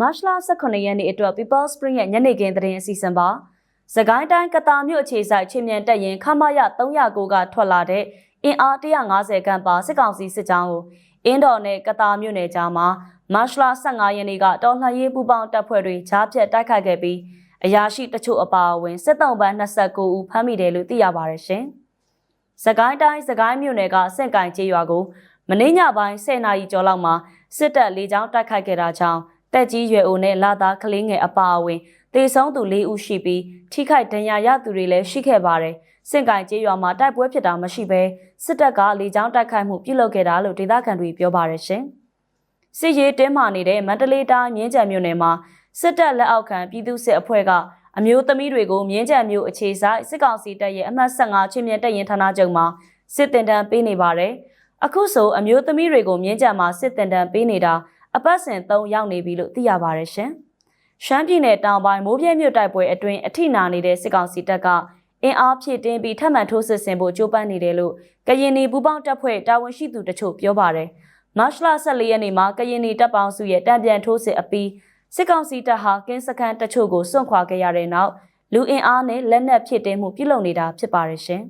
မတ်လ18ရက်နေ့အတွက် People Spring ရဲ့ညနေခင်းသတင်းအစီအစဉ်ပါ။စကိုင်းတိုင်းကတာမြို့အခြေဆိုင်ချင်းမြန်တက်ရင်ခမရ309ကထွက်လာတဲ့အင်အား150ခန့်ပါစစ်ကောင်စီစစ်ကြောင်းကိုအင်းတော်နဲ့ကတာမြို့နယ်ကြားမှာမတ်လ15ရက်နေ့ကတော်လှန်ရေးပူးပေါင်းတပ်ဖွဲ့တွေဂျားဖြတ်တိုက်ခိုက်ခဲ့ပြီးအရာရှိတချို့အပါအဝင်စစ်တောင်ပန်း29ဦးဖမ်းမိတယ်လို့သိရပါတယ်ရှင်။စကိုင်းတိုင်းစကိုင်းမြို့နယ်ကစင့်ကင်ကျေးရွာကိုမင်းညပိုင်း10နာရီကျော်လောက်မှာစစ်တပ်လေကြောင်းတိုက်ခိုက်ခဲ့တာကြောင့် တက်ကြီးရွယ်အိုနဲ့လာသားကလေးငယ်အပါအဝင်တေဆုံးသူ၄ဦးရှိပြီးထိခိုက်ဒဏ်ရာရသူတွေလည်းရှိခဲ့ပါတယ်။စင့်ကင်ကျေးရွာမှာတိုက်ပွဲဖြစ်တာမရှိဘဲစစ်တပ်ကလေကြောင်းတိုက်ခိုက်မှုပြုလုပ်ခဲ့တာလို့ဒေသခံတွေပြောပါတယ်ရှင်။စစ်ရေးတင်းမာနေတဲ့မန္တလေးတိုင်းမြင်းကြံမြို့နယ်မှာစစ်တပ်လက်အောက်ခံပြည်သူ့စစ်အဖွဲ့ကအမျိုးသမီးတွေကိုမြင်းကြံမြို့အခြေဆိုင်စစ်ကောင်စီတပ်ရဲ့အမှတ်15ချင်းမြင့်တပ်ရင်ဌာနချုပ်မှာစစ်တင်တန်းပေးနေပါတယ်။အခုဆိုအမျိုးသမီးတွေကိုမြင်းကြံမှာစစ်တင်တန်းပေးနေတာ အပတ်စဉ်3ရောက်နေပြီလို့သိရပါတယ်ရှင်။ရှမ်းပြည်နယ်တောင်ပိုင်းမိုးပြဲမြို့တိုက်ပွဲအတွင်းအထိနာနေတဲ့စစ်ကောင်စီတပ်ကအင်အားဖြည့်တင်းပြီးထပ်မံထိုးစစ်ဆင်ဖို့ကြိုးပမ်းနေတယ်လို့ကရင်နီပူပေါင်းတပ်ဖွဲ့တာဝန်ရှိသူတချို့ပြောပါတယ်။မတ်လ14ရက်နေ့မှာကရင်နီတပ်ပေါင်းစုရဲ့တံပြန်ထိုးစစ်အပြီးစစ်ကောင်စီတပ်ဟာကင်းစခန်းတချို့ကိုစွန့်ခွာခဲ့ရတဲ့နောက်လူအင်အားနဲ့လက်နက်ဖြည့်တင်းမှုပြုလုပ်နေတာဖြစ်ပါတယ်ရှင်